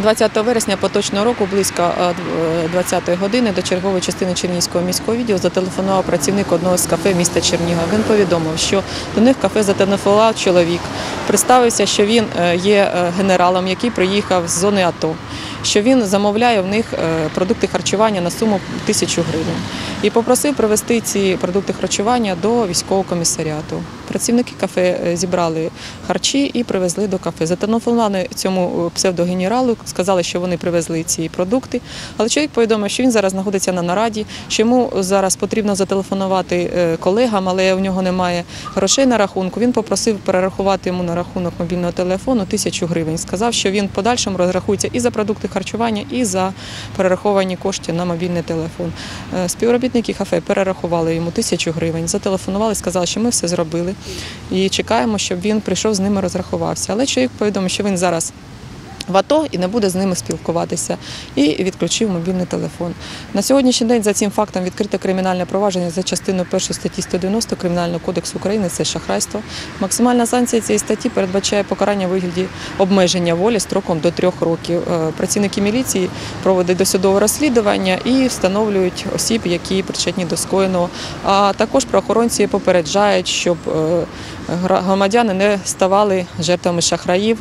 20 вересня поточного року близько е, 20-ї години до чергової частини Чернігівського міського відділу зателефонував працівник одного з кафе міста Чернігова. Він повідомив, що до них кафе зателефонував чоловік, представився, що він е, є е, генералом, який приїхав з зони АТО, що він замовляє в них е, продукти харчування на суму тисячу гривень і попросив привезти ці продукти харчування до військового комісаріату. Працівники кафе е, зібрали харчі і привезли до кафе. Зателефонували цьому е, псевдогенералу, сказали, що вони привезли ці продукти. Але чоловік повідомив, що він зараз знаходиться на нараді, що йому зараз потрібно зателефонувати е, колегам, але в нього немає грошей на рахунку. Він попросив перерахувати йому на рахунок мобільного телефону тисячу гривень. Сказав, що він подальшому розрахується і за продукти харчування, і за перераховані кошти на мобільний телефон. Співробітники кафе перерахували йому тисячу гривень, зателефонували, сказали, що ми все зробили і чекаємо, щоб він прийшов з ними розрахувався. Але чоловік повідомив, що він зараз. В АТО і не буде з ними спілкуватися, і відключив мобільний телефон. На сьогоднішній день за цим фактом відкрите кримінальне провадження за частиною 1 статті 190 Кримінального кодексу України це шахрайство. Максимальна санкція цієї статті передбачає покарання вигляді обмеження волі строком до трьох років. Е, Працівники міліції проводять досудове розслідування і встановлюють осіб, які причетні до скоєного. А також правоохоронці попереджають, щоб е, громадяни не ставали жертвами шахраїв